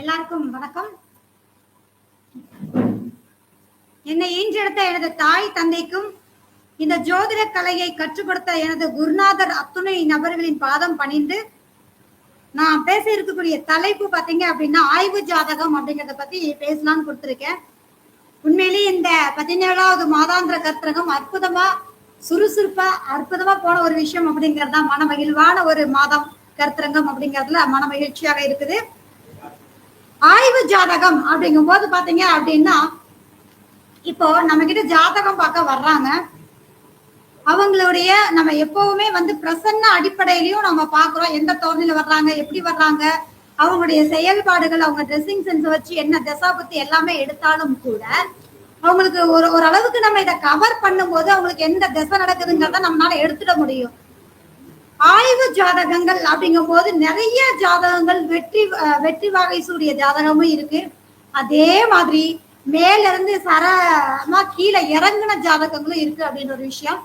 எல்லாருக்கும் வணக்கம். என்னை ஈன்றெடுத்த எனது தாய் தந்தைக்கும் இந்த ஜோதிட கலையை கற்றுக் கொடுத்த எனது குருநாதர் அத்துணை நபர்களின் பாதம் பணிந்து நான் பேச இருக்கக்கூடிய தலைப்பு பாத்தீங்க அப்படின்னா ஆய்வு ஜாதகம் அப்படிங்கறத பத்தி பேசலாம்னு கொடுத்திருக்கேன். உண்மையிலேயே இந்த பதினேழாவது மாதாந்திர கர்த்தகம் அற்புதமா சுறுசுறுப்பா அற்புதமா போன ஒரு விஷயம் அப்படிங்கிறது தான் மன மகிழ்வான ஒரு மாதம் கருத்தரங்கம் அப்படிங்கிறதுல மன மகிழ்ச்சியாக இருக்குது. ஆய்வு ஜாதகம் அப்படிங்கும் போது பாத்தீங்க அப்படின்னா இப்போ நம்ம கிட்ட ஜாதகம் பார்க்க வர்றாங்க. அவங்களுடைய நம்ம எப்பவுமே வந்து பிரசன்ன அடிப்படையிலயும் நம்ம பாக்குறோம் எந்த தோரணையில வர்றாங்க எப்படி வர்றாங்க அவங்களுடைய செயல்பாடுகள் அவங்க ட்ரெஸ்ஸிங் சென்ஸ் வச்சு என்ன தசா பத்தி எல்லாமே எடுத்தாலும் கூட அவங்களுக்கு ஒரு ஒரு அளவுக்கு நம்ம இதை கவர் பண்ணும்போது அவங்களுக்கு எந்த திசை நடக்குதுங்கிறத நம்மளால எடுத்துட முடியும். ஆய்வு ஜாதகங்கள் அப்படிங்கும் போது நிறைய ஜாதகங்கள் வெற்றி வெற்றி வகை சூரிய ஜாதகமும் இருக்கு. அதே மாதிரி மேல இருந்து சரமா கீழே இறங்கின ஜாதகங்களும் இருக்கு அப்படின்ற ஒரு விஷயம்.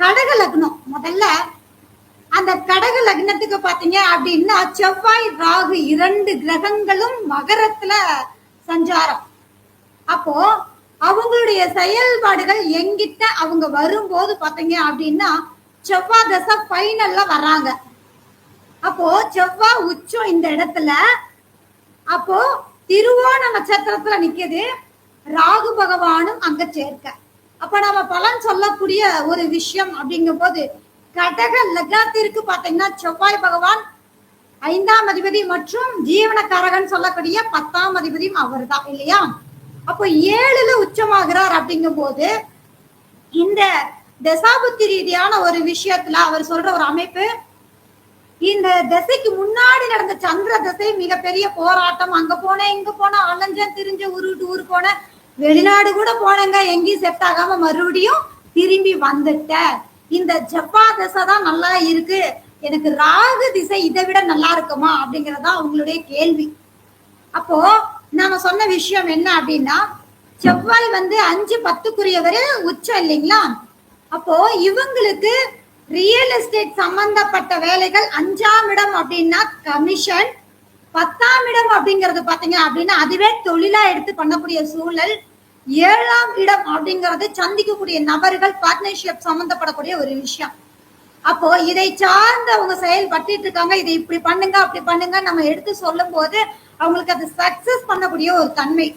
கடக லக்னம். முதல்ல அந்த கடக லக்னத்துக்கு பாத்தீங்க அப்படின்னா செவ்வாய் ராகு இரண்டு கிரகங்களும் மகரத்துல சஞ்சாரம். அப்போ அவங்களுடைய செயல்பாடுகள் எங்கிட்ட அவங்க வரும்போது பாத்தீங்க அப்படின்னா செவ்வாய் தசை ஃபைனல்ல வராங்க அப்போ செவ்வாய் உச்சம் இந்த இடத்துல அப்போ திருவோண நட்சத்திரத்துல நிக்குது. ராகு பகவானும் அங்க சேர்க்க. அப்ப நம்ம பலன் சொல்லக்கூடிய ஒரு விஷயம் அப்படிங்கும் போது கடக லக்னத்திற்கு பாத்தீங்கன்னா செவ்வாய் பகவான் ஐந்தாம் அதிபதி மற்றும் ஜீவனக்காரகன் சொல்லக்கூடிய பத்தாம் அதிபதியும் அவர்தான் இல்லையா? அப்போ ஏழுல உச்சமாகிறார் அப்படிங்கும் போது இந்த தசாபுத்தி ரீதியான ஒரு விஷயத்துல அவர் சொல்ற ஒரு அமைப்பு இந்த திசைக்கு முன்னாடி நடந்த சந்திர திசை மிகப்பெரிய போராட்டம். அங்க போனேன் இங்க போன அலைஞ்சேன் திரிஞ்ச ஊரு விட்டு ஊர் போனேன். வெளிநாடு கூட போனேங்க எங்கேயும் செட் ஆகாம மறுபடியும் திரும்பி வந்துட்டேன். இந்த ஜப்பா திசை தான் நல்லா இருக்கு. எனக்கு ராகு திசை இதை விட நல்லா இருக்குமா அப்படிங்கறதா அவங்களுடைய கேள்வி. அப்போ நாம சொன்ன விஷயம் என்ன அப்படின்னா செவ்வாய் வந்து அஞ்சு பத்துக்குரியவரு உச்சம் இல்லைங்களா? அப்போ இவங்களுக்கு ரியல் எஸ்டேட் சம்பந்தப்பட்ட வேலைகள் அஞ்சாம் இடம் அப்படின்னா கமிஷன் பத்தாம் இடம் அப்படிங்கிறது பாத்தீங்க அப்படின்னா அதுவே தொழிலா எடுத்து பண்ணக்கூடிய சூழல் ஏழாம் இடம் அப்படிங்கிறது சந்திக்கக்கூடிய நபர்கள் பார்ட்னர்ஷிப் சம்பந்தப்படக்கூடிய ஒரு விஷயம். அப்போ இதை சார்ந்து அவங்க செயல்பட்டு இருக்காங்க. இதை இப்படி பண்ணுங்க அப்படி பண்ணுங்க நம்ம எடுத்து சொல்லும் போது அவங்களுக்கு அது சக்சஸ் பண்ணக்கூடிய ஒரு தன்மை.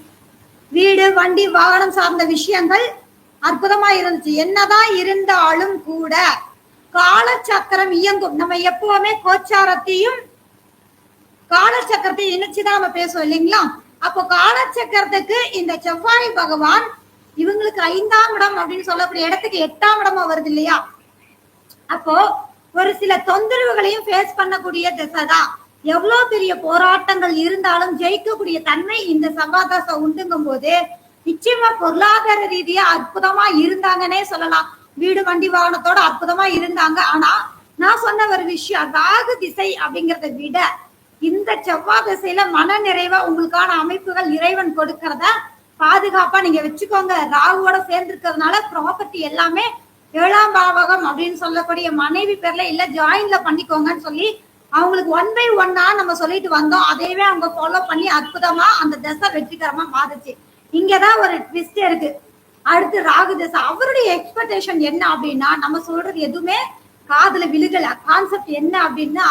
வீடு வண்டி வாகனம் சார்ந்த விஷயங்கள் அற்புதமா இருந்துச்சு. என்னதான் இருந்தாலும் கூட காலச்சக்கரம் இயங்கும். நம்ம எப்பவுமே கோச்சாரத்தையும் காலச்சக்கரத்தையும் இணைச்சுதான் நம்ம பேசுவோம் இல்லைங்களா? அப்போ காலச்சக்கரத்துக்கு இந்த செவ்வாய் பகவான் இவங்களுக்கு ஐந்தாம் இடம் அப்படின்னு சொல்லக்கூடிய இடத்துக்கு எட்டாம் இடமா வருது இல்லையா? அப்போ ஒரு சில தொந்தரவுகளையும் ஃபேஸ் பண்ணக்கூடிய திசை தான் எவ்வளவு பெரிய போராட்டங்கள் இருந்தாலும் ஜெயிக்கக்கூடிய தன்மை இந்த சவாதாசை உண்டுங்கும் போது நிச்சயமா பொருளாதார ரீதியா அற்புதமா இருந்தாங்கன்னே சொல்லலாம். வீடு வண்டி வாகனத்தோட அற்புதமா இருந்தாங்க. ஆனா நான் சொன்ன ஒரு விஷயம் ராகு திசை அப்படிங்கறத விட இந்த செவ்வாய் திசையில மன நிறைவா உங்களுக்கான அமைப்புகள் இறைவன் கொடுக்கறத பாதுகாப்பா நீங்க வச்சுக்கோங்க. ராகுவோட சேர்ந்து இருக்கிறதுனால ப்ராப்பர்ட்டி எல்லாமே ஏழாம் பாவகம் அப்படின்னு சொல்லக்கூடிய மனைவி பேர்ல இல்ல ஜாயின்ல பண்ணிக்கோங்கன்னு சொல்லி அவங்களுக்கு ஒன் பை ஒன்னா நம்ம சொல்லிட்டு வந்தோம். அதையவே அவங்க ஃபாலோ பண்ணி அற்புதமா அந்த தசை வெற்றிகரமா மாறுச்சு. இங்கதான் ஒரு ட்விஸ்ட் இருக்கு. அடுத்து ராகு தசை. அவருடைய எக்ஸ்பெக்டேஷன் என்ன அப்படின்னா நம்ம சொல்றது எதுவுமே காதுல விழுகல. கான்செப்ட் என்ன அப்படின்னா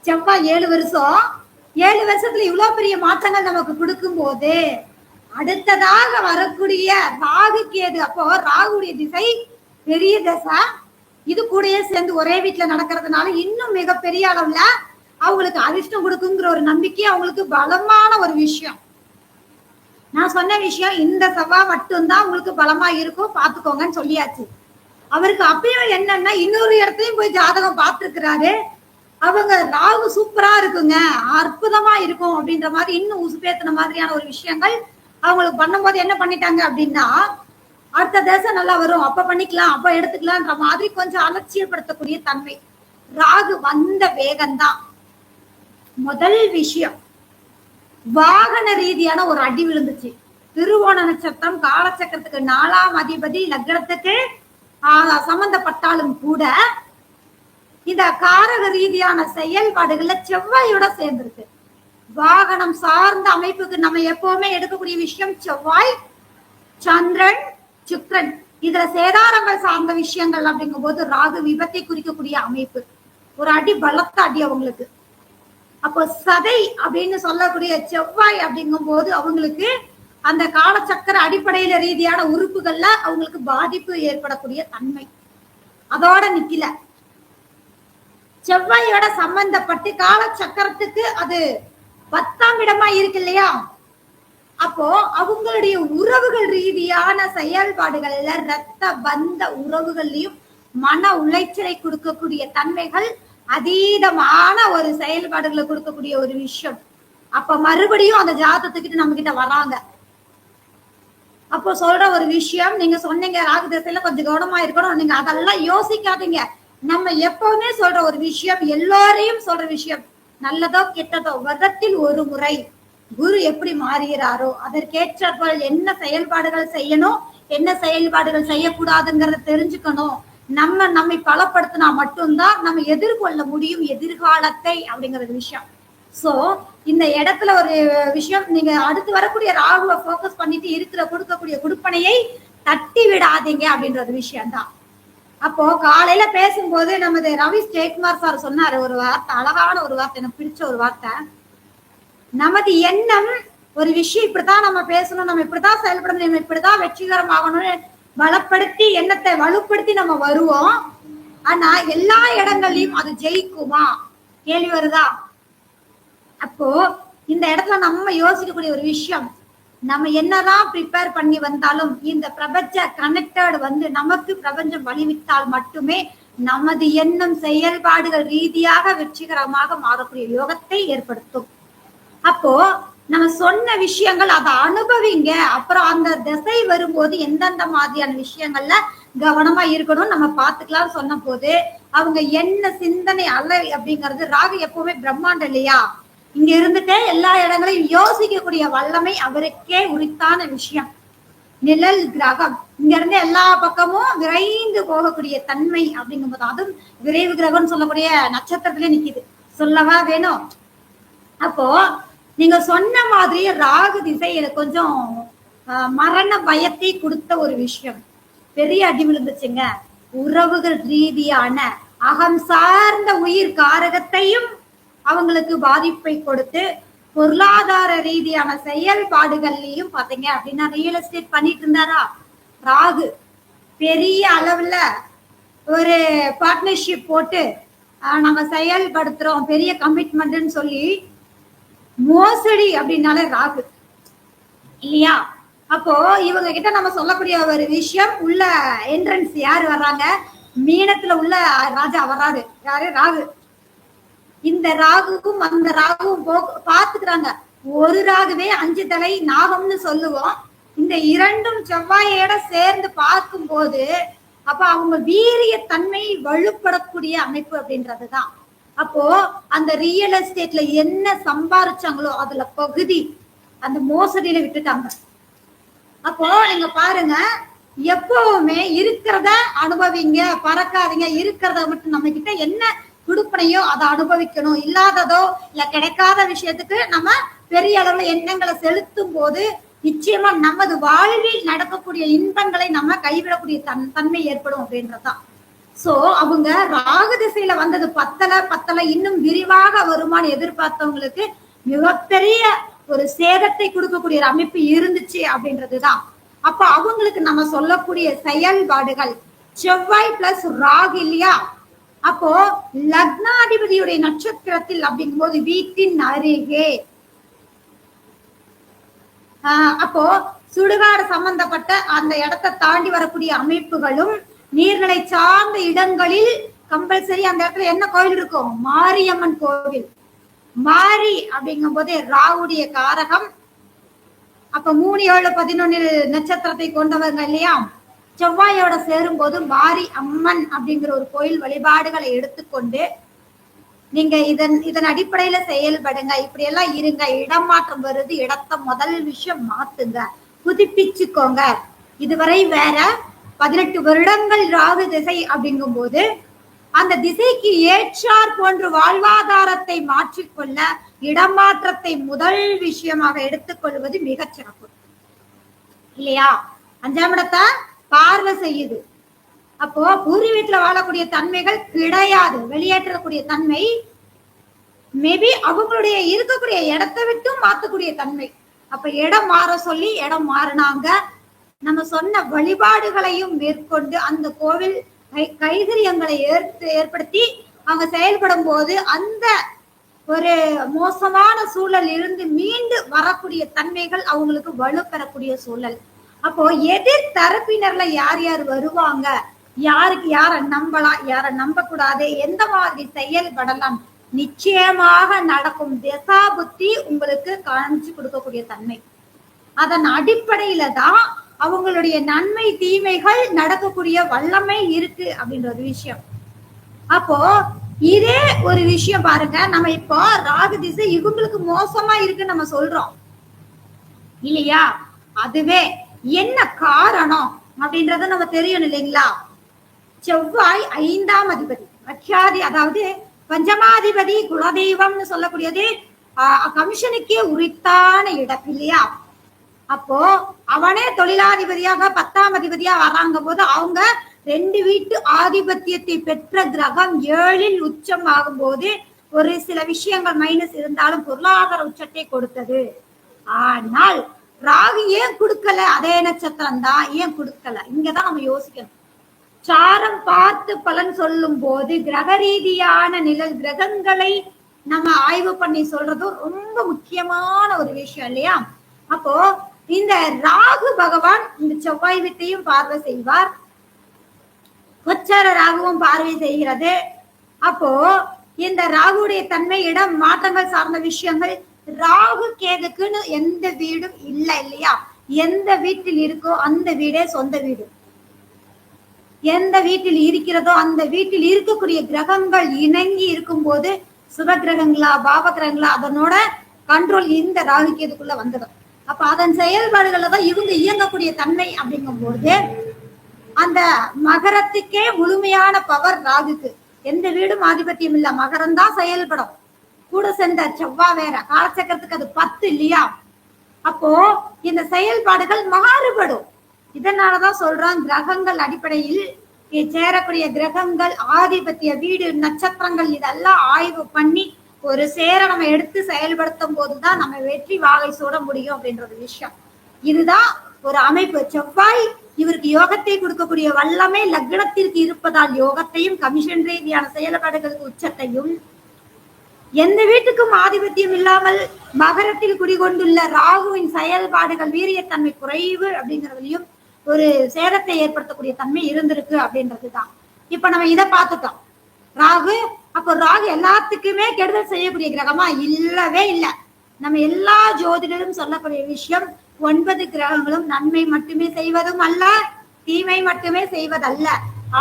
செவ்வாய் ஏழு வருஷம். ஏழு வருஷத்துல இவ்வளவு பெரிய மாற்றங்கள் நமக்கு கொடுக்கும் போது அடுத்ததாக வரக்கூடிய ராகு கேது அப்போ ராகுடைய திசை பெரிய தசை. இது கூடயே சேர்ந்து ஒரே வீட்டுல நடக்கிறதுனால இன்னும் மிகப்பெரிய அளவுல அவங்களுக்கு அதிர்ஷ்டம் கொடுக்குங்கிற ஒரு நம்பிக்கை அவங்களுக்கு பலமான ஒரு விஷயம். நான் சொன்ன விஷயம் இந்த சபா மட்டும்தான் உங்களுக்கு பலமா இருக்கும். பாத்துக்கோங்கன்னு சொல்லியாச்சு. அவருக்கு அப்பயும் என்னன்னா இன்னொரு இடத்தையும் போய் ஜாதகம் பார்த்துருக்கிறாரு. அவங்க ராகு சூப்பரா இருக்குங்க. அற்புதமா இருக்கும் அப்படின்ற மாதிரி இன்னும் உசுப்பேத்தின மாதிரியான ஒரு விஷயங்கள் அவங்களுக்கு பண்ணும்போது என்ன பண்ணிட்டாங்க அப்படின்னா அடுத்த தேசம் நல்லா வரும். அப்ப பண்ணிக்கலாம் அப்ப எடுத்துக்கலாம்ன்ற மாதிரி கொஞ்சம் அலட்சியப்படுத்தக்கூடிய தன்மை. ராகு வந்த வேகம்தான். முதல் விஷயம். வாகன ரீதியான ஒரு அடி விழுந்துச்சு. திருவோண நட்சத்திரம் காலச்சக்கரத்துக்கு நாலாம் அதிபதி லக்னத்துக்கு ஆஹ், சம்பந்தப்பட்டாலும் கூட இந்த காரக ரீதியான செயல்பாடுகள்ல செவ்வாயோட சேர்ந்திருக்கு. வாகனம் சார்ந்த அமைப்புக்கு நம்ம எப்பவுமே எடுக்கக்கூடிய விஷயம் செவ்வாய் சந்திரன் சுக்ரன் இதுல சேதாரங்கள் சார்ந்த விஷயங்கள் அப்படிங்கும் போது ராகு விபத்தை குறிக்கக்கூடிய அமைப்பு. ஒரு அடி பலத்த அடி அவங்களுக்கு. அப்போ சதை அப்படின்னு சொல்லக்கூடிய செவ்வாய் அப்படிங்கும் போது அவங்களுக்கு அந்த காலச்சக்கர அடிப்படையில ரீதியான உறுப்புகள்ல அவங்களுக்கு பாதிப்பு ஏற்படக்கூடிய தன்மை. அதோட நிக்கல. செவ்வாயோட சம்பந்தப்பட்டு காலச்சக்கரத்துக்கு அது பத்தாம் இடமா இருக்கு இல்லையா? அப்போ அவங்களுடைய உறவுகள் ரீதியான செயல்பாடுகள்ல ரத்த பந்த உறவுகள்லயும் மன உளைச்சலை கொடுக்கக்கூடிய தன்மைகள் அதீதமான ஒரு செயல்பாடுகளை கொடுக்கக்கூடிய ஒரு விஷயம். அப்ப மறுபடியும் அந்த ஜாதத்துக்கிட்ட நம்ம கிட்ட வராங்க. அப்போ சொல்ற ஒரு விஷயம் நீங்க சொன்னீங்க ராகு திசையில கொஞ்சம் கவனமா இருக்கணும். நீங்க அதெல்லாம் யோசிக்காதீங்க. நம்ம எப்பவுமே சொல்ற ஒரு விஷயம் எல்லோரையும் சொல்ற விஷயம் நல்லதோ கெட்டதோ வருடத்தில் ஒரு முறை குரு எப்படி மாறுகிறாரோ அதற்கேற்றவர்கள் என்ன செயல்பாடுகள் செய்யணும் என்ன செயல்பாடுகள் செய்யக்கூடாதுங்கிறத தெரிஞ்சுக்கணும். நம்ம நம்மை பலப்படுத்தினா மட்டும்தான் நம்ம எதிர்கொள்ள முடியும் எதிர்காலத்தை அப்படிங்கிற விஷயம். சோ இந்த இடத்துல ஒரு விஷயம் நீங்க அடுத்து வரக்கூடிய ராகுவை போக்கஸ் பண்ணிட்டு இருக்கிற கொடுக்கக்கூடிய கொடுப்பனையை தட்டி விடாதீங்க அப்படின்றது விஷயம்தான். அப்போ காலையில பேசும்போது நமது ரவி ஜெயக்குமார் சார் சொன்னாரு ஒரு வார்த்தை அழகான ஒரு வார்த்தை எனக்கு பிடிச்ச ஒரு வார்த்தை. நமது எண்ணம் ஒரு விஷயம் இப்படித்தான் நம்ம பேசணும் நம்ம இப்படித்தான் செயல்படணும் நம்ம இப்படித்தான் வெற்றிகரமாகணும்னு பலப்படுத்தி எண்ணத்தை வலுப்படுத்தி நம்ம வருவோம். ஆனா எல்லா இடங்கள்லயும் அது ஜெயிக்குமா? கேள்வி வருதா? அப்போ இந்த இடத்துல நம்ம யோசிக்கக்கூடிய ஒரு விஷயம் நம்ம என்னதான் ப்ரிப்பேர் பண்ணி வந்தாலும் இந்த பிரபஞ்ச கனெக்டட் வந்து நமக்கு பிரபஞ்சம் வழிவிட்டால் மட்டுமே நமது எண்ணம் செயல்பாடுகள் ரீதியாக வெற்றிகரமாக மாறக்கூடிய யோகத்தை ஏற்படுத்தும். அப்போ நம்ம சொன்ன விஷயங்கள் அதை அனுபவிங்க. அப்புறம் அந்த திசை வரும்போது எந்தெந்த மாதிரியான விஷயங்கள்ல கவனமா இருக்கணும் நம்ம பாத்துக்கலாம் சொன்ன போது அவங்க என்ன சிந்தனை அல்ல அப்படிங்கிறது ராகு எப்பவுமே பிரம்மாண்டம் இல்லையா? இங்க இருந்துட்டே எல்லா இடங்களையும் யோசிக்கக்கூடிய வல்லமை அவருக்கே உரித்தான விஷயம். நிழல் கிரகம். இங்க இருந்து எல்லா பக்கமும் விரைந்து போகக்கூடிய தன்மை அப்படிங்கும்போது அதுவும் விரைவு கிரகம்னு சொல்லக்கூடிய நட்சத்திரத்திலே நிக்குது. சொல்லவா வேணும்? அப்போ நீங்க சொன்ன மாதிரி ராகு திசை எனக்கு கொஞ்சம் மரண பயத்தை கொடுத்த ஒரு விஷயம். பெரிய அடி விழுந்துச்சுங்க. உறவுகள் ரீதியான அகம் சார்ந்த உயிர் காரகத்தையும் அவங்களுக்கு பாதிப்பை கொடுத்து பொருளாதார ரீதியான செயல்பாடுகள்லயும் பாத்தீங்க அப்படின்னா ரியல் எஸ்டேட் பண்ணிட்டு இருந்தாரா? ராகு. பெரிய அளவுல ஒரு பார்ட்னர்ஷிப் போட்டு நாங்க நம்ம செயல்படுத்துறோம் பெரிய கமிட்மெண்ட்னு சொல்லி மோசடி அப்படின்னாலே ராகு. இல்லையா? அப்போ இவங்க கிட்ட நம்ம சொல்லக்கூடிய ஒரு விஷயம் உள்ள என்ட்ரன்ஸ் யாரு வர்றாங்க? மீனத்துல உள்ள ராஜா வர்றாரு. யாரு? ராகு. இந்த ராகுவும் அந்த ராகுவும் போ பாத்துக்கிறாங்க ஒரு ராகுவே அஞ்சு தலை நாகம்னு சொல்லுவோம். இந்த இரண்டும் செவ்வாயோட சேர்ந்து பார்க்கும்போது அப்ப அவங்க வீரிய தன்மை வலுப்படக்கூடிய அமைப்பு அப்படின்றதுதான். அப்போ அந்த ரியல் எஸ்டேட்ல என்ன சம்பாரிச்சாங்களோ அதுல பகுதி அந்த மோசடியில விட்டுட்டாங்க. அப்போ நீங்க பாருங்க எப்பவுமே இருக்கிறத அனுபவிங்க பறக்காதீங்க இருக்கிறத மட்டும் நம்ம கிட்ட என்ன கொடுப்பனையோ அதை அனுபவிக்கணும். இல்லாததோ இல்ல கிடைக்காத விஷயத்துக்கு நம்ம பெரிய அளவுல எண்ணங்களை செலுத்தும் போது நிச்சயமா நமது வாழ்வில் நடக்கக்கூடிய இன்பங்களை நம்ம கைவிடக்கூடிய தன் தன்மை ஏற்படும் அப்படின்றதான் சோ அவங்க ராகு திசையில வந்தது பத்தல பத்தல இன்னும் விரிவாக வருமானு எதிர்பார்த்தவங்களுக்கு மிகப்பெரிய ஒரு சேதத்தை கொடுக்கக்கூடிய ஒரு அமைப்பு இருந்துச்சு அப்படின்றதுதான். அப்ப அவங்களுக்கு நம்ம சொல்லக்கூடிய செயல்பாடுகள் செவ்வாய் பிளஸ் ராகு இல்லையா? அப்போ லக்னாதிபதியுடைய நட்சத்திரத்தில் அப்படிங்கும்போது வீட்டின் அருகே. ஆஹ் அப்போ சுடுகாடு சம்பந்தப்பட்ட அந்த இடத்தை தாண்டி வரக்கூடிய அமைப்புகளும் நீர்நிலை சார்ந்த இடங்களில் கம்பல்சரி அந்த இடத்துல என்ன கோயில் இருக்கும் மாரியம்மன் கோவில். மாரி அப்படிங்கும் போது ராவுடைய காரகம். அப்ப மூணு ஏழு பதினொன்னில் நட்சத்திரத்தை கொண்டவங்க இல்லையா? செவ்வாயோட சேரும் போது மாரி அம்மன் அப்படிங்கிற ஒரு கோயில் வழிபாடுகளை எடுத்துக்கொண்டு நீங்க இதன் இதன் அடிப்படையில செயல்படுங்க. இப்படி எல்லாம் இருங்க. இடம் மாற்றம் வருது. இடத்த முதல் விஷயம் மாத்துங்க. புதுப்பிச்சுக்கோங்க. இதுவரை வேற பதினெட்டு வருடங்கள் ராகு திசை அப்படிங்கும் போது அந்த திசைக்கு ஏற்றார் போன்று வாழ்வாதாரத்தை மாற்றிக்கொள்ள இடமாற்றத்தை முதல் விஷயமாக எடுத்துக்கொள்வது மிகச் சிறப்பு. இல்லையா? அஞ்சாம் இடத்தை? பார்வை செய்யுது. அப்போ பூர்வீகத்துல வாழக்கூடிய தன்மைகள் கிடையாது. வெளியேற்றக்கூடிய தன்மை மேபி அவங்களுடைய இருக்கக்கூடிய இடத்தை விட்டு மாத்தக்கூடிய தன்மை. அப்ப இடம் மாற சொல்லி இடம் மாறினாங்க. நம்ம சொன்ன வழிபாடுகளையும் மேற்கொண்டு அந்த கோவில் கை- கைங்கரியங்களை ஏற்று ஏற்படுத்தி அவங்க செயல்படும் போது அந்த ஒரு மோசமான சூழல் இருந்து மீண்டு வரக்கூடிய தன்மைகள் அவங்களுக்கு வலு பெறக்கூடிய சூழல். அப்போ எதிர் தரப்பினர்ல யார் யார் வருவாங்க? யாருக்கு யார நம்பலாம் யார நம்ப கூடாது எந்த மாதிரி செயல்படலாம் நிச்சயமாக நடக்கும் திசா புத்தி உங்களுக்கு காமிச்சு கொடுக்கக்கூடிய தன்மை. அதன் அடிப்படையில தான் அவங்களுடைய நன்மை தீமைகள் நடக்கக்கூடிய வல்லமை இருக்கு அப்படின்ற ஒரு விஷயம். அப்போ இதே ஒரு விஷயம் பாருங்க. நம்ம இப்போ ராகு திசை இவங்களுக்கு மோசமா இருக்குன்னு நம்ம சொல்றோம். இல்லையா? அதுவே என்ன காரணம் அப்படின்றத நம்ம தெரியணும் இல்லைங்களா? செவ்வாய் ஐந்தாம் அதிபதி அக்கியாதி அதாவது பஞ்சமாதிபதி குலதெய்வம்னு சொல்லக்கூடியது ஆஹ், கமிஷனுக்கே உரித்தான இடம் இல்லையா? அப்போ அவனே தொழிலாதிபதியாக பத்தாம் அதிபதியா வர்றாங்க போது அவங்க ரெண்டு வீட்டு ஆதிபத்தியத்தை பெற்ற கிரகம் ஏழில் உச்சம் ஆகும்போது ஒரு சில விஷயங்கள் மைனஸ் இருந்தாலும் பொருளாதார உச்சத்தை கொடுத்தது. ஆனால் ராகு ஏன் கொடுக்கல? அதே நட்சத்திரம் தான் ஏன் கொடுக்கல? இங்கதான் நம்ம யோசிக்கணும். சாரம் பார்த்து பலன் சொல்லும் போது கிரக ரீதியான நிழல் கிரகங்களை நம்ம ஆய்வு பண்ணி சொல்றதும் ரொம்ப முக்கியமான ஒரு விஷயம் இல்லையா? அப்போ இந்த ராகு பகவான் இந்த செவ்வாய் வித்தையும் பார்வை செய்வார். உச்சார ராகுவும் பார்வை செய்கிறது. அப்போ இந்த ராகுடைய தன்மை இடம் மாற்றங்கள் சார்ந்த விஷயங்கள் ராகு கேதுக்குன்னு எந்த வீடும் இல்லை இல்லையா? எந்த வீட்டில் இருக்கோ அந்த வீடே சொந்த வீடு. எந்த வீட்டில் இருக்கிறதோ அந்த வீட்டில் இருக்கக்கூடிய கிரகங்கள் இணங்கி இருக்கும் போது சுப கிரகங்களா பாவ கிரகங்களா அதனோட கண்ட்ரோல் இந்த ராகு கேதுக்குள்ள வந்துடும். அப்ப அதன் செயல்பாடுகள்ல தான் இவங்க இயங்கக்கூடிய தன்மை அப்படிங்கும்போது அந்த மகரத்துக்கே முழுமையான பவர் ராகுக்கு எந்த வீடும் ஆதிபத்தியம் இல்ல. மகரம் தான் செயல்படும். கூட சேர்ந்த செவ்வா வேற. காலச்சக்கரத்துக்கு அது பத்து இல்லையா? அப்போ இந்த செயல்பாடுகள் மாறுபடும். இதனாலதான் சொல்றான் கிரகங்கள் அடிப்படையில் சேரக்கூடிய கிரகங்கள் ஆதிபத்திய வீடு நட்சத்திரங்கள் இதெல்லாம் ஆய்வு பண்ணி ஒரு சேர நம்ம எடுத்து செயல்படுத்தும் போதுதான் நம்ம வெற்றி வாகை சூட முடியும் அப்படின்ற ஒரு விஷயம். இதுதான் ஒரு அமைப்பு. செவ்வாய் இவருக்கு யோகத்தை கொடுக்கக்கூடிய வல்லமே லக்னத்திற்கு இருப்பதால் யோகத்தையும் கமிஷன் ரீதியான செயல்பாடுகளுக்கு உச்சத்தையும் எந்த வீட்டுக்கும் ஆதிபத்தியம் இல்லாமல் மகரத்தில் குடிகொண்டுள்ள ராகுவின் செயல்பாடுகள் வீரியத்தன்மை குறைவு அப்படிங்கிறதுலயும் ஒரு சேதத்தை ஏற்படுத்தக்கூடிய தன்மை இருந்திருக்கு அப்படின்றதுதான். இப்ப நம்ம இதை பார்த்துட்டோம். ராகு அப்போ ராகு எல்லாத்துக்குமே கெடுதல் செய்யக்கூடிய கிரகமா இல்லவே இல்லை. நம்ம எல்லா ஜோதிடரும் சொல்லக்கூடிய விஷயம் ஒன்பது கிரகங்களும் நன்மை மட்டுமே செய்வதும் அல்ல தீமை மட்டுமே செய்வதல்ல.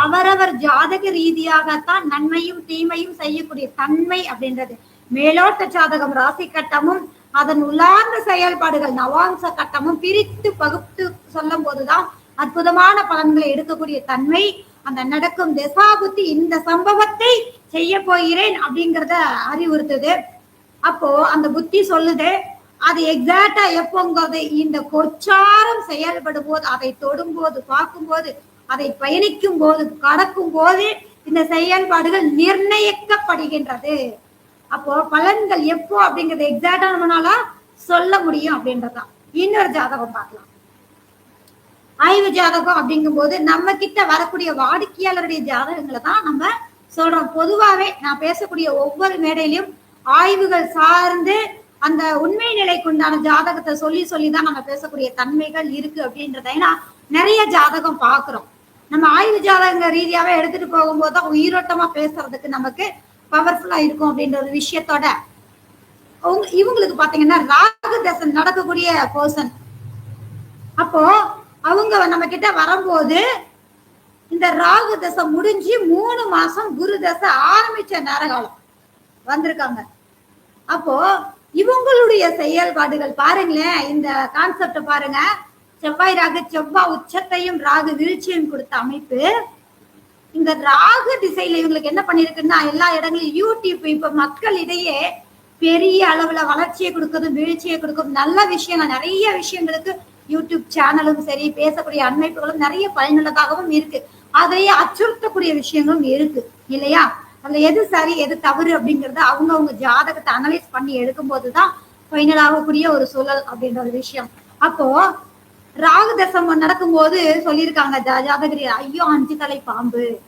அவரவர் ஜாதக ரீதியாகத்தான் நன்மையும் தீமையும் செய்யக்கூடிய தன்மை அப்படின்றது. மேலோட்ட ஜாதகம் ராசி கட்டமும் அதன் உள்ளார்ந்த செயல்பாடுகள் நவாம்ச கட்டமும் பிரித்து பகுத்து சொல்லும் போதுதான் அற்புதமான பலன்களை எடுக்கக்கூடிய தன்மை. அந்த நடக்கும் திசாபுத்தி இந்த சம்பவத்தை செய்ய போகிறேன் அப்படிங்கிறத அறிவுறுத்துது. அப்போ அந்த புத்தி சொல்லுது அது எக்ஸாக்டா எப்போங்கிறது இந்த கொச்சாரம் செயல்படும் போது அதை தொடும்போது பார்க்கும்போது அதை பயணிக்கும் போது கடக்கும் போது இந்த செயல்பாடுகள் நிர்ணயிக்கப்படுகின்றது. அப்போ பலன்கள் எப்போ அப்படிங்கறது எக்ஸாக்டா நம்மளால சொல்ல முடியும் அப்படின்றதுதான். இன்னொரு ஜாதகம் பார்க்கலாம். ஆய்வு ஜாதகம் அப்படிங்கும்போது நம்ம கிட்ட வரக்கூடிய வாடிக்கையாளருடைய ஜாதகங்களை தான் நம்ம சொல்றோம். பொதுவாவே நான் பேசக்கூடிய ஒவ்வொரு மேடையிலும் ஆய்வுகள் சார்ந்து அந்த உண்மை நிலைக்குண்டான ஜாதகத்தை சொல்லி சொல்லி தான் நம்ம பேசக்கூடிய தன்மைகள் இருக்கு அப்படின்றத. ஏன்னா நிறைய ஜாதகம் பாக்குறோம் நம்ம ஆய்வு ஜாதகங்க ரீதியாவே எடுத்துட்டு போகும்போது தான் உயிரோட்டமா பேசுறதுக்கு நமக்கு பவர்ஃபுல்லா இருக்கும் அப்படின்ற ஒரு விஷயத்தோட. அவங்க இவங்களுக்கு பாத்தீங்கன்னா ராகு தசன் நடக்கக்கூடிய பர்சன் அப்போ அவங்க நம்ம கிட்ட வரும்போது இந்த ராகு தசை முடிஞ்சு மூணு மாசம் குரு தசை ஆரம்பிச்ச நேரகாலம். வந்திருக்காங்க. அப்போ இவங்களுடைய செயல்பாடுகள் பாருங்களேன் இந்த கான்செப்ட பாருங்க. செவ்வாய் ராகு செவ்வாய் உச்சத்தையும் ராகு வீழ்ச்சியும் கொடுத்த அமைப்பு. இந்த ராகு திசையில இவங்களுக்கு என்ன பண்ணிருக்குன்னா எல்லா இடங்களிலும் யூடியூப் இப்ப மக்களிடையே பெரிய அளவுல வளர்ச்சியை கொடுக்கறதும் வீழ்ச்சியை கொடுக்கும் நல்ல விஷயங்கள் நிறைய விஷயங்களுக்கு யூடியூப் சேனலும் சரி பேசக்கூடிய அமைப்புகளும் நிறைய பயனுள்ளதாகவும் இருக்கு. அதையே அச்சுறுத்தக்கூடிய விஷயங்களும் இருக்கு இல்லையா? அதுல எது சரி எது தவறு அப்படிங்கறத அவங்க அவங்க ஜாதகத்தை அனலைஸ் பண்ணி எடுக்கும் போதுதான் ஃபைனல் ஆகக்கூடிய ஒரு சூழல் அப்படின்ற ஒரு விஷயம். அப்போ ராகு தசம் நடக்கும்போது சொல்லியிருக்காங்க ஜா- ஜாதகரி ஐயோ அஞ்சு தலை பாம்பு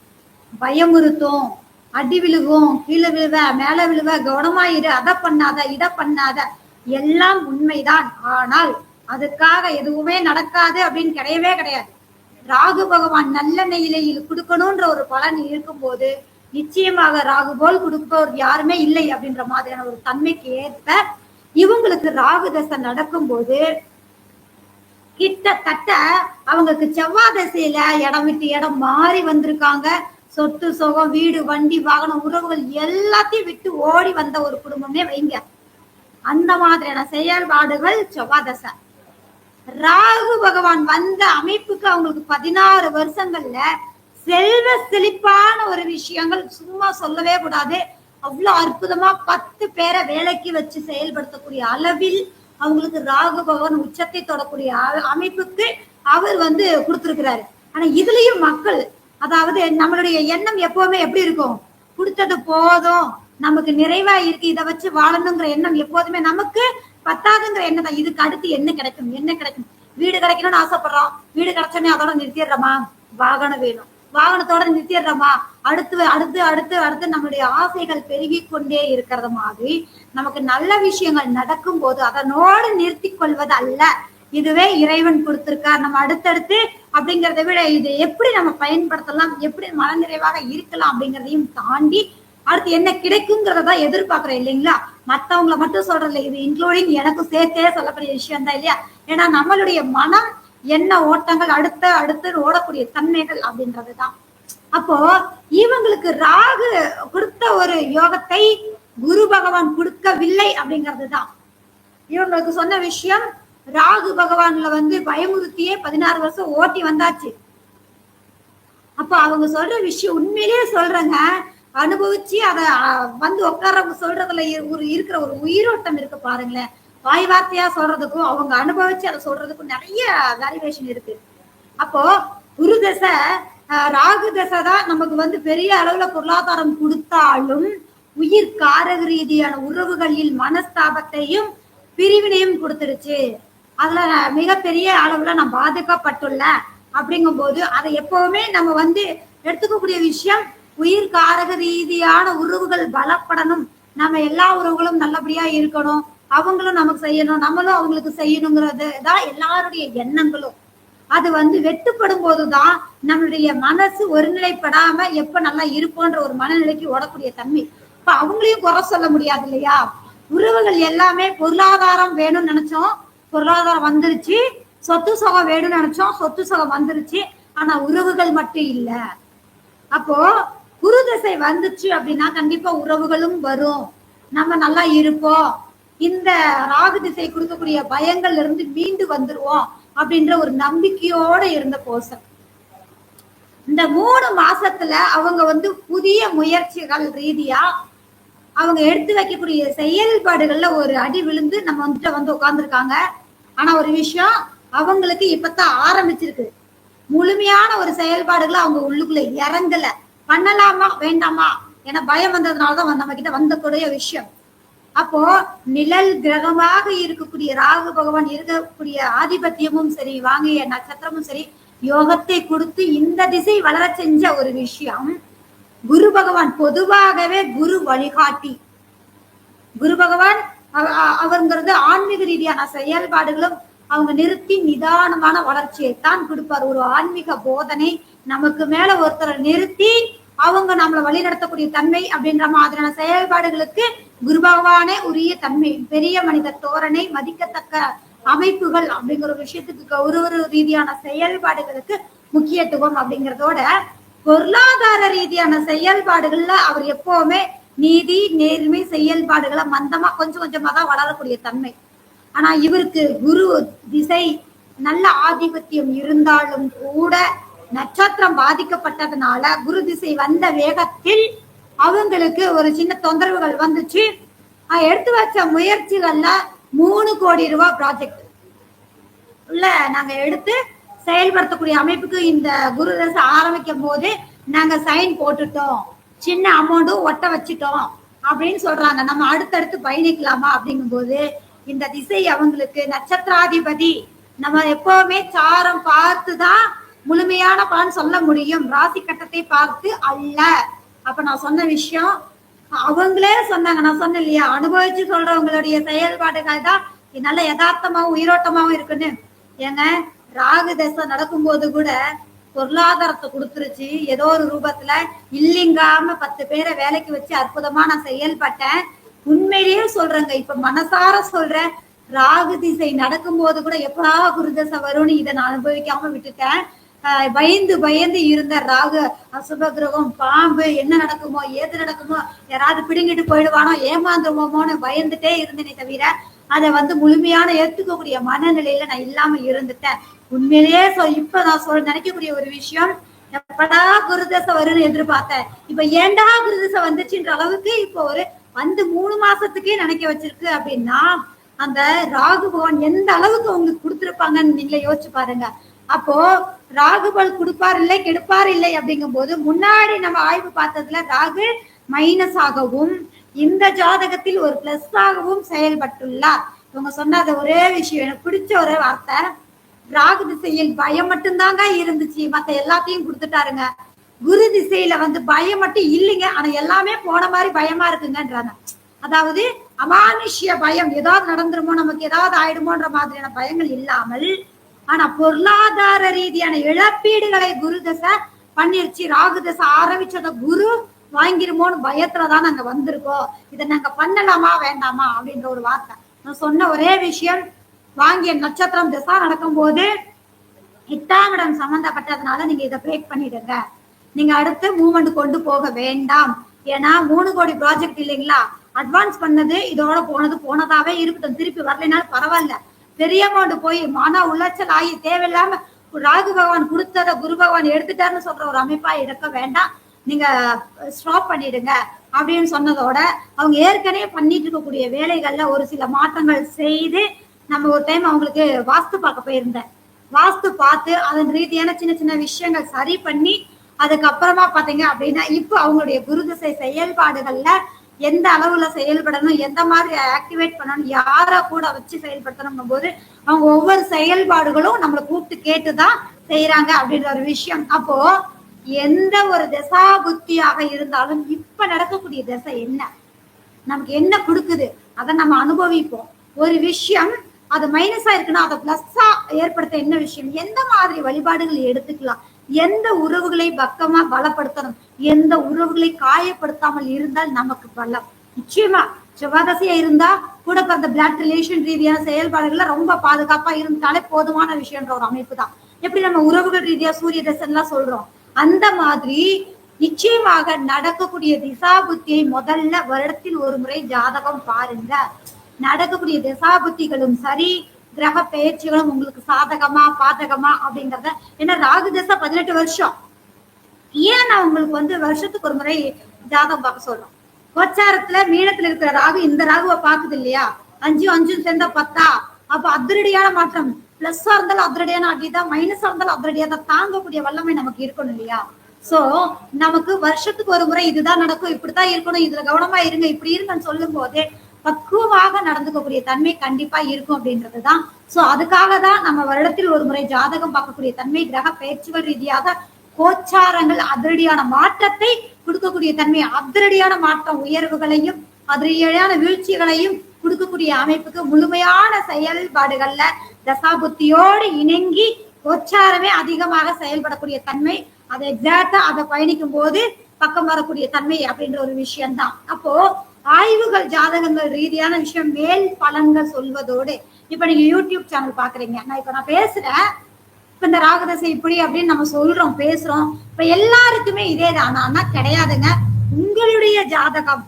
பயமுறுத்தும் அடி விழுகும் கீழே விழுவ மேல விழுவ கவனமா இரு அதை பண்ணாத இதை பண்ணாத எல்லாம் உண்மைதான். ஆனால் அதுக்காக எதுவுமே நடக்காது அப்படின்னு கிடையவே கிடையாது. ராகு பகவான் நல்ல நிலையில் கொடுக்கணும்ன்ற ஒரு பலன் இருக்கும்போது நிச்சயமாக ராகு போல் கொடுப்பவர் யாருமே இல்லை அப்படின்ற மாதிரியான ஒரு தன்மைக்கு ஏற்ப இவங்களுக்கு ராகு தசை நடக்கும்போது கிட்டத்தட்ட அவங்களுக்கு செவ்வாய் திசையில இடம் விட்டு இடம் மாறி வந்திருக்காங்க. சொத்து சுகம் வீடு வண்டி வாகனம் உறவுகள் எல்லாத்தையும் விட்டு ஓடி வந்த ஒரு குடும்பமே வைங்க. அந்த மாதிரியான செயல்பாடுகள் செவ்வாய் தசை. ராகு பகவான் வந்த அமைப்புக்கு அவங்களுக்கு பதினாறு வருஷங்கள்ல செல்வ செழிப்பான ஒரு விஷயங்கள் சும்மா சொல்லவே கூடாது. அவ்வளோ அற்புதமா பத்து பேரை வேலைக்கு வச்சு செயல்படுத்தக்கூடிய அளவில் அவங்களுக்கு ராகு பகவான் உச்சத்தை தொடக்கூடிய அமைப்புக்கு அவர் வந்து கொடுத்துருக்கிறாரு. ஆனா இதுலயும் மக்கள் அதாவது நம்மளுடைய எண்ணம் எப்பவுமே எப்படி இருக்கும்? கொடுத்தது போதும் நமக்கு நிறைவா இருக்கு இதை வச்சு வாழணுங்கிற எண்ணம் எப்போதுமே நமக்கு பத்தாதுங்கிற எண்ணம் தான் இதுக்கு அடுத்து என்ன கிடைக்கும்? என்ன கிடைக்கும்? வீடு கிடைக்கணும்னு ஆசைப்படுறோம். வீடு கிடைச்சோன்னே அதோட நிறுத்திடுறோமா? வாகனம் வேணும். வாகனத்தோட நிறுத்திடுறோமா? அடுத்து அடுத்து அடுத்து அடுத்து நம்மளுடைய ஆசைகள் பெருகி கொண்டே இருக்கிறது மாதிரி நமக்கு நல்ல விஷயங்கள் நடக்கும் போது அதனோடு நிறுத்தி கொள்வது அல்ல இதுவே இறைவன் கொடுத்திருக்கார். நம்ம அடுத்தடுத்து அப்படிங்கறத விட இது எப்படி நம்ம பயன்படுத்தலாம்? எப்படி மனநிறைவாக இருக்கலாம் அப்படிங்கறதையும் தாண்டி அடுத்து என்ன கிடைக்குங்கிறத தான் எதிர்பார்க்கிறேன் இல்லைங்களா? மத்தவங்களை மட்டும் சொல்றதில்ல இது இன்க்ளூடிங் எனக்கும் சேர்த்தே சொல்லக்கூடிய விஷயம் தான் இல்லையா? ஏன்னா நம்மளுடைய மனம் என்ன ஓட்டங்கள் அடுத்த அடுத்து ஓடக்கூடிய தன்மைகள் அப்படின்றதுதான். அப்போ இவங்களுக்கு ராகு கொடுத்த ஒரு யோகத்தை குரு பகவான் கொடுக்கவில்லை அப்படிங்கிறது தான் இவங்களுக்கு சொன்ன விஷயம் ராகு பகவான்ல வந்து பயமுறுத்தியே பதினாறு வருஷம் ஓட்டி வந்தாச்சு. அப்ப அவங்க சொல்ற விஷயம் உண்மையிலேயே சொல்றேங்க. அனுபவிச்சு அதை வந்து உட்கார்றவங்க சொல்றதுல இரு- ஒரு இருக்கிற ஒரு உயிரோட்டம் இருக்கு பாருங்களேன். வாய் வார்த்தையா சொல்றதுக்கும் அவங்க அனுபவிச்சு அதை சொல்றதுக்கும் நிறைய வேல்யூவேஷன் இருக்கு. அப்போ குரு தசை ராகு தசை தான் நமக்கு வந்து பெரிய அளவுல பொருளாதாரம் கொடுத்தாலும் உயிர் காரக ரீதியான உறவுகளில் மனஸ்தாபத்தையும் பிரிவினையும் கொடுத்துருச்சு அதுல மிகப்பெரிய அளவுல நான் பாதிக்கப்பட்டுள்ள அப்படிங்கும் போது அதை எப்பவுமே நம்ம வந்து எடுத்துக்கக்கூடிய விஷயம் உயிர் காரக ரீதியான உறவுகள் பலப்படணும். நம்ம எல்லா உறவுகளும் நல்லபடியா இருக்கணும். அவங்களும் நமக்கு செய்யணும். நம்மளும் அவங்களுக்கு செய்யணுங்கிறது தான் எல்லாருடைய எண்ணங்களும். அது வந்து வெட்டுப்படும் போதுதான் நம்மளுடைய மனசு ஒருநிலைப்படாம எப்ப நல்லா இருப்போன்ற ஒரு மனநிலைக்கு ஓடக்கூடிய தன்மை. இப்ப அவங்களையும் குறை சொல்ல முடியாது இல்லையா? உறவுகள் எல்லாமே பொருளாதாரம் வேணும்னு நினைச்சோம். பொருளாதாரம் வந்துருச்சு. சொத்து சுகம் வேணும்னு நினைச்சோம். சொத்து சுகம் வந்துருச்சு. ஆனா உறவுகள் மட்டும் இல்ல. அப்போ குரு திசை வந்துச்சு அப்படின்னா கண்டிப்பா உறவுகளும் வரும். நம்ம நல்லா இருப்போம். இந்த ராகு திசை கொடுக்கக்கூடிய பயங்கள்ல இருந்து மீண்டு வந்துருவோம் அப்படின்ற ஒரு நம்பிக்கையோட இருந்த போசன் இந்த மூணு மாசத்துல அவங்க வந்து புதிய முயற்சிகள் ரீதியா அவங்க எடுத்து வைக்கக்கூடிய செயல்பாடுகள்ல ஒரு அடி விழுந்து நம்ம வந்துட்டு வந்து உட்கார்ந்துருக்காங்க. ஆனா ஒரு விஷயம் அவங்களுக்கு இப்பதான் ஆரம்பிச்சிருக்கு. முழுமையான ஒரு செயல்பாடுகளை அவங்க உள்ளுக்குள்ள இறங்கல. பண்ணலாமா வேண்டாமா என பயம் வந்ததுனாலதான் நம்ம கிட்ட வந்தக்கூடிய விஷயம். அப்போ நிழல் கிரகமாக இருக்கக்கூடிய ராகு பகவான் இருக்கக்கூடிய ஆதிபத்தியமும் சரி வாங்கிய நட்சத்திரமும் சரி யோகத்தை கொடுத்து இந்த திசை வளர செஞ்ச ஒரு விஷயம். குரு பகவான் பொதுவாகவே குரு வழிகாட்டி. குரு பகவான் அவருங்கிறது ஆன்மீக ரீதியான செயல்பாடுகளும் அவங்க நிறுத்தி நிதானமான வளர்ச்சியை தான் கொடுப்பார். ஒரு ஆன்மீக போதனை நமக்கு மேல ஒருத்தரை நிறுத்தி அவங்க நம்மளை வழி நடத்தக்கூடிய தன்மை அப்படின்ற மாதிரியான செயல்பாடுகளுக்கு குரு பகவானே உரிய தன்மை பெரிய மனித தோரணை மதிக்கத்தக்க அமைப்புகள் அப்படிங்கிற ஒரு விஷயத்துக்கு கௌரவ ரீதியான செயல்பாடுகளுக்கு முக்கியத்துவம் அப்படிங்கறதோட பொருளாதார ரீதியான செயல்பாடுகள்ல அவர் எப்பவுமே நீதி நேர்மை செயல்பாடுகளை மந்தமா கொஞ்சம் கொஞ்சமா தான் வளரக்கூடிய தன்மை. ஆனா இவருக்கு குரு திசை நல்ல ஆதிபத்தியம் இருந்தாலும் கூட நட்சத்திரம் பாதிக்கப்பட்டதுனால குரு திசை வந்த வேகத்தில் அவங்களுக்கு ஒரு சின்ன தொந்தரவுகள் வந்துச்சு. எடுத்து வச்ச முயற்சிகள்ல மூணு கோடி ரூபாய் ப்ராஜெக்ட் உள்ள நாங்க எடுத்து செயல்படுத்தக்கூடிய அமைப்புக்கு இந்த குரு தசை ஆரம்பிக்கும் போது நாங்க சைன் போட்டுட்டோம். சின்ன அமௌண்ட்டும் ஒட்ட வச்சிட்டோம். அப்படின்னு சொல்றாங்க. நம்ம அடுத்தடுத்து பயணிக்கலாமா அப்படிங்கும்போது இந்த திசை அவங்களுக்கு நட்சத்திராதிபதி. நம்ம எப்பவுமே சாரம் பார்த்து தான் முழுமையான பலன் சொல்ல முடியும். ராசி கட்டத்தை பார்த்து அல்ல. அப்ப நான் சொன்ன விஷயம் அவங்களே சொன்னாங்க. நான் சொன்னேன் இல்லையா? அனுபவிச்சு சொல்றவங்களுடைய செயல்பாடுகள் தான் நல்ல யதார்த்தமாவும் உயிரோட்டமாவும் இருக்குன்னு. ஏங்க ராகு தசை நடக்கும்போது கூட பொருளாதாரத்தை கொடுத்துருச்சு. ஏதோ ஒரு ரூபத்துல இல்லைங்காம பத்து பேரை வேலைக்கு வச்சு அற்புதமா நான் செயல்பட்டேன். உண்மையிலேயே சொல்றேங்க. இப்ப மனசார சொல்றேன் ராகு திசை நடக்கும்போது கூட எப்படா குருதசை வரும்னு இதை நான் அனுபவிக்காம விட்டுட்டேன். ஆஹ் பயந்து பயந்து இருந்த ராகு அசுப கிரகம் பாம்பு என்ன நடக்குமோ ஏது நடக்குமோ யாராவது பிடுங்கிட்டு போயிடுவானோ ஏமாந்துருவோமோன்னு பயந்துட்டே இருந்தேனே தவிர அதை வந்து முழுமையான ஏத்துக்கக்கூடிய மனநிலையில நான் இல்லாம இருந்துட்டேன். உண்மையிலேயே சொல் இப்ப நான் சொல் நினைக்கக்கூடிய ஒரு விஷயம் எப்படா குருதசை வரும்னு எதிர்பார்த்தேன். இப்ப ஏன்டா குருதசை வந்துச்சுன்ற அளவுக்கு இப்போ ஒரு வந்து மூணு மாசத்துக்கே நினைக்க வச்சிருக்கு அப்படின்னா அந்த ராகு பகவான் எந்த அளவுக்கு உங்களுக்கு கொடுத்துருப்பாங்கன்னு நீங்களே யோசிச்சு பாருங்க. அப்போ ராகுபல் கொடுப்பார் இல்லை கெடுப்பார் இல்லை அப்படிங்கும் போது முன்னாடி நம்ம ஆய்வு பார்த்ததுல ராகு மைனஸ் ஆகவும் இந்த ஜாதகத்தில் ஒரு பிளஸ் ஆகவும் செயல்பட்டுள்ளார். இவங்க சொன்ன ஒரே விஷயம். எனக்கு பிடிச்ச ஒரே வார்த்தை. ராகு திசையில் பயம் மட்டும்தாங்க இருந்துச்சு. மத்த எல்லாத்தையும் கொடுத்துட்டாருங்க. குரு திசையில வந்து பயம் மட்டும் இல்லைங்க. ஆனா எல்லாமே போன மாதிரி பயமா இருக்குங்கன்றாங்க. அதாவது அமானுஷ்ய பயம் ஏதாவது நடந்துருமோ நமக்கு ஏதாவது ஆயிடுமோன்ற மாதிரியான பயங்கள் இல்லாமல் ஆனா பொருளாதார ரீதியான இழப்பீடுகளை குரு தசை பண்ணிருச்சு. ராகு தசை ஆரம்பிச்சத குரு வாங்கிருமோன்னு பயத்துலதான் நாங்க வந்திருக்கோம். இதை நாங்க பண்ணலாமா வேண்டாமா அப்படின்ற ஒரு வார்த்தை. நான் சொன்ன ஒரே விஷயம் வாங்கிய நட்சத்திரம் திசா நடக்கும் போது இத்தாங்கடம் சம்பந்தப்பட்டதுனால நீங்க இதை பிரேக் பண்ணிடுங்க. நீங்க அடுத்து மூவ்மெண்ட் கொண்டு போக வேண்டாம். ஏன்னா மூணு கோடி ப்ராஜெக்ட் இல்லைங்களா? அட்வான்ஸ் பண்ணது இதோட போனது போனதாவே இருக்கட்டும். திருப்பி வரலைனாலும் பரவாயில்ல. பெரிய அமௌண்ட் போய் மன உளைச்சல் ஆகி தேவையில்லாம ராகு பகவான் கொடுத்தத குரு பகவான் எடுத்துட்டாருன்னு சொல்ற ஒரு அமைப்பா இருக்க வேண்டாம். நீங்க ஸ்டாப் பண்ணிடுங்க அப்படின்னு சொன்னதோட அவங்க ஏற்கனவே பண்ணிட்டு இருக்கக்கூடிய வேலைகள்ல ஒரு சில மாற்றங்கள் செய்து நம்ம ஒரு டைம் அவங்களுக்கு வாஸ்து பார்க்க போயிருந்தேன். வாஸ்து பார்த்து அதன் ரீதியான சின்ன சின்ன விஷயங்கள் சரி பண்ணி அதுக்கப்புறமா பாத்தீங்க அப்படின்னா இப்போ அவங்களுடைய குருதிசை செயல்பாடுகள்ல எந்த அளவுல செயல்படணும் எந்த மாதிரி ஆக்டிவேட் பண்ணணும் யார கூட வச்சு செயல்படுத்தணும் போது அவங்க ஒவ்வொரு செயல்பாடுகளும் நம்மளை கூப்பிட்டு கேட்டுதான் செய்யறாங்க அப்படின்ற ஒரு விஷயம். அப்போ எந்த ஒரு தசா புத்தியாக இருந்தாலும் இப்ப நடக்கக்கூடிய தசை என்ன? நமக்கு என்ன கொடுக்குது? அதை நம்ம அனுபவிப்போம். ஒரு விஷயம் அது மைனஸா இருக்குன்னா அதை பிளஸ்ஸா ஏற்படுத்த என்ன விஷயம்? எந்த மாதிரி வழிபாடுகள் எடுத்துக்கலாம்? எந்த உறவுகளை பக்கமா பலப்படுத்தணும்? எந்த உறவுகளை காயப்படுத்தாமல் இருந்தால் நமக்கு பலம். நிச்சயமா செவ்வாதசையா இருந்தா கூட பிறந்த பிளட் ரிலேஷன் ரீதியான செயல்பாடுகள்ல ரொம்ப பாதுகாப்பா இருந்தாலே போதுமான விஷயம்ன்ற ஒரு அமைப்பு தான் எப்படி நம்ம உறவுகள் ரீதியா சூரிய தசை எல்லாம் சொல்றோம்? அந்த மாதிரி நிச்சயமாக நடக்கக்கூடிய திசாபுத்தியை முதல்ல வருடத்தில் ஒரு முறை ஜாதகம் பாருங்க. நடக்கக்கூடிய திசாபுத்திகளும் சரி கிரக பெயர்ச்சிகளும் உங்களுக்கு சாதகமா பாதகமா அப்படிங்கறத ஏன்னா ராகு தசை பதினெட்டு வருஷம். ஏன் நான் உங்களுக்கு வந்து வருஷத்துக்கு ஒரு முறை ஜாதகம் பார்க்க சொல்றோம்? கோச்சாரத்துல மீனத்துல இருக்கிற ராகு இந்த ராகுவை பாக்குது இல்லையா? அஞ்சும் அஞ்சும் சேர்ந்தா பத்தா? அப்ப அதிரடியான மாற்றம். பிளஸ்ஸா இருந்தாலும் அதிரடியான அடிதான் மைனஸா இருந்தாலும் அதிரடியா தான். தாங்கக்கூடிய வல்லமை நமக்கு இருக்கணும் இல்லையா? சோ நமக்கு வருஷத்துக்கு ஒரு முறை இதுதான் நடக்கும். இப்படித்தான் இருக்கணும். இதுல கவனமா இருங்க. இப்படி இருங்கன்னு சொல்லும் போதே பக்குவமாக நடந்துக்கக்கூடிய தன்மை கண்டிப்பா இருக்கும் அப்படின்றது தான். ஸோ அதுக்காக தான் நம்ம வருடத்தில் ஒரு முறை ஜாதகம் பார்க்கக்கூடிய தன்மை கிரக பயிற்சிகள் ரீதியாக கோச்சாரங்கள் அதிரடியான மாற்றத்தை கொடுக்கக்கூடிய தன்மை அதிரடியான மாற்றம் உயர்வுகளையும் அதிரடியான வீழ்ச்சிகளையும் கொடுக்கக்கூடிய அமைப்புக்கு முழுமையான செயல்பாடுகள்ல தசாபுத்தியோடு இணங்கி கோச்சாரமே அதிகமாக செயல்படக்கூடிய தன்மை அதை எக்ஸாக்டா அதை பயணிக்கும் போது பக்கம் வரக்கூடிய தன்மை அப்படின்ற ஒரு விஷயம்தான். அப்போ ஆய்வுகள் ஜாதகங்கள் ரீதியான விஷயம் மேல் பலன்கள் சொல்வதோடு இப்ப நீங்க யூடியூப் சேனல் பாக்குறீங்க. நான் இப்ப நான் பேசுறேன். இப்ப இந்த ராகதசை இப்படி அப்படின்னு நம்ம சொல்றோம் பேசுறோம். இப்ப எல்லாருக்குமே இதே தான் ஆனா கிடையாதுங்க. உங்களுடைய ஜாதகம்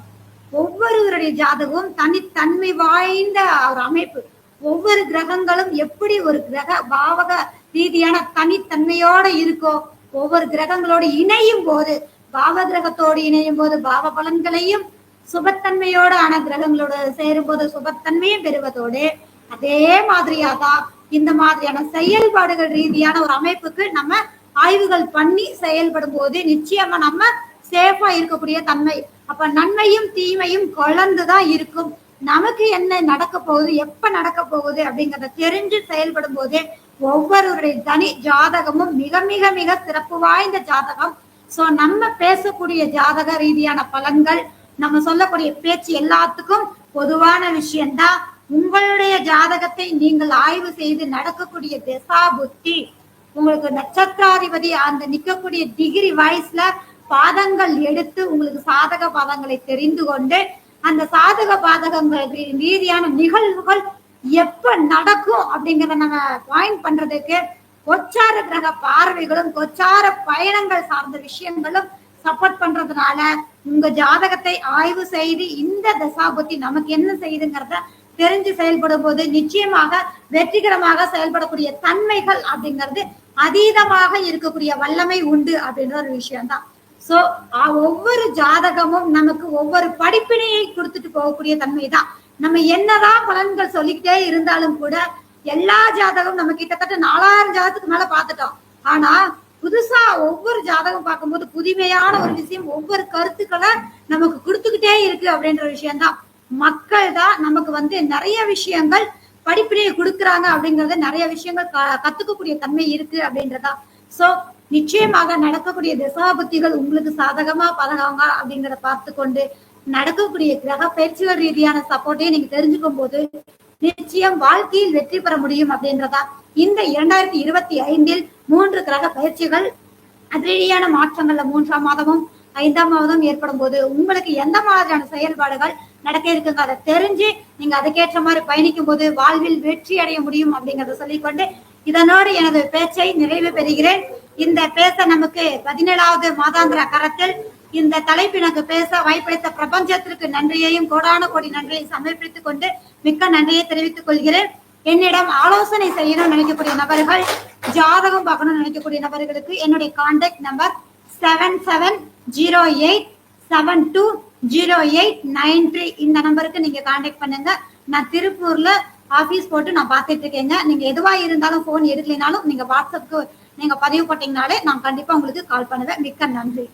ஒவ்வொருவருடைய ஜாதகமும் தனித்தன்மை வாய்ந்த ஒரு அமைப்பு. ஒவ்வொரு கிரகங்களும் எப்படி ஒரு கிரக பாவக ரீதியான தனித்தன்மையோட இருக்கோ ஒவ்வொரு கிரகங்களோடு இணையும் போது பாவ கிரகத்தோடு இணையும் போது பாவ பலன்களையும் சுபத்தன்மையோடு ஆன கிரகங்களோட சேரும்போது சுபத்தன்மையும் பெறுவதோடு அதே மாதிரியாதான் இந்த மாதிரியான செயல்பாடுகள் ரீதியான ஒரு அமைப்புக்கு நம்ம ஆய்வுகள் பண்ணி செயல்படும் போது நிச்சயமா நம்ம சேஃபா இருக்கக்கூடிய தன்மை. அப்ப நன்மையும் தீமையும் கலந்துதான் இருக்கும். நமக்கு என்ன நடக்க போகுது எப்ப நடக்க போகுது அப்படிங்கறத தெரிஞ்சு செயல்படும் போது ஒவ்வொருவருடைய தனி ஜாதகமும் மிக மிக மிக சிறப்பு வாய்ந்த ஜாதகம். சோ நம்ம பேசக்கூடிய ஜாதக ரீதியான பலன்கள் நம்ம சொல்லக்கூடிய பேச்சு எல்லாத்துக்கும் பொதுவான விஷயம்தான். உங்களுடைய ஜாதகத்தை நீங்கள் ஆய்வு செய்து நடக்கக்கூடிய திசா புத்தி. உங்களுக்கு நட்சத்திராதிபதி அந்த நிக்கக்கூடிய டிகிரி வயசுல பாதங்கள் எடுத்து உங்களுக்கு சாதக பாதங்களை தெரிந்து கொண்டு அந்த சாதக பாதகங்கள் ரீதியான நிகழ்வுகள் எப்ப நடக்கும் அப்படிங்கறத நம்ம பாயிண்ட் பண்றதுக்கு கொச்சார கிரக பார்வைகளும் கொச்சார பயணங்கள் சார்ந்த விஷயங்களும் சப்போர்ட் பண்றதுனால உங்க ஜாதகத்தை ஆய்வு செய்து இந்த தசாபுத்தி நமக்கு என்ன செய்யுதுங்கிறத தெரிஞ்சு செயல்படும் போது நிச்சயமாக வெற்றிகரமாக செயல்படக்கூடிய தன்மைகள் அப்படிங்கிறது அதீதமாக இருக்கக்கூடிய வல்லமை உண்டு அப்படின்ற ஒரு விஷயம்தான். சோ ஒவ்வொரு ஜாதகமும் நமக்கு ஒவ்வொரு படிப்பினையை கொடுத்துட்டு போகக்கூடிய தன்மை தான் நம்ம என்னதான் பலன்கள் சொல்லிக்கிட்டே இருந்தாலும் கூட எல்லா ஜாதகம் நம்ம கிட்டத்தட்ட நாலாயிரம் ஜாதகத்துக்கு மேல பாத்துட்டோம் ஆனா புதுசா ஒவ்வொரு ஜாதகம் பார்க்கும்போது புதுமையான ஒரு விஷயம் ஒவ்வொரு கருத்துக்களை நமக்கு கொடுத்துக்கிட்டே இருக்கு அப்படின்ற விஷயம்தான். மக்கள் தான் நமக்கு வந்து நிறைய விஷயங்கள் படிப்பினையை கொடுக்குறாங்க அப்படிங்கறது நிறைய விஷயங்கள் க- கத்துக்கக்கூடிய தன்மை இருக்கு அப்படின்றதா. சோ நிச்சயமாக நடக்கக்கூடிய திசாபுத்திகள் உங்களுக்கு சாதகமா பதகமா அப்படிங்கறத பார்த்து கொண்டு நடக்கக்கூடிய கிரக பயிற்சிகள் ரீதியான சப்போர்ட்டையும் நீங்க தெரிஞ்சுக்கும் போது நிச்சயம் வாழ்க்கையில் வெற்றி பெற முடியும் அப்படின்றதா. இந்த இரண்டாயிரத்தி இருபத்தி ஐந்தில் மூன்று கிரக பயிற்சிகள் அதிரடியான மாற்றங்கள்ல மூன்றாம் மாதமும் ஐந்தாம் மாதம் ஏற்படும் போது உங்களுக்கு எந்த மாதிரியான செயல்பாடுகள் நடக்க இருக்குங்க? அதை தெரிஞ்சு நீங்க அதுக்கேற்ற மாதிரி பயணிக்கும் போது வாழ்வில் வெற்றி அடைய முடியும் அப்படிங்கறத சொல்லிக்கொண்டு இதனோடு எனது பேச்சை நிறைவு பெறுகிறேன். இந்த பேச நமக்கு பதினேழாவது மாதாந்திர கரத்தில் இந்த தலைப்பினக்கு பேச வாய்ப்பளித்த பிரபஞ்சத்திற்கு நன்றியையும் கோடான கோடி நன்றியை சமர்ப்பித்துக் கொண்டு மிக்க நன்றியை தெரிவித்துக் கொள்கிறேன். என்னிடம் ஆலோசனை செய்யணும்னு நினைக்கக்கூடிய நபர்கள் ஜாதகம் பார்க்கணும்னு நினைக்கக்கூடிய நபர்களுக்கு என்னுடைய contact number seven seven zero eight seven two zero eight nine three இந்த நம்பருக்கு நீங்க கான்டாக்ட் பண்ணுங்க. நான் திருப்பூர்ல ஆபீஸ் போட்டு நான் பார்த்துட்டு இருக்கேங்க. நீங்க எதுவா இருந்தாலும் போன் எடுக்கலைனாலும் நீங்க வாட்ஸ்அப்க்கு நீங்க பதிவு போட்டீங்கனாலே நான் கண்டிப்பா உங்களுக்கு கால் பண்ணுவேன். மிக்க நன்றி.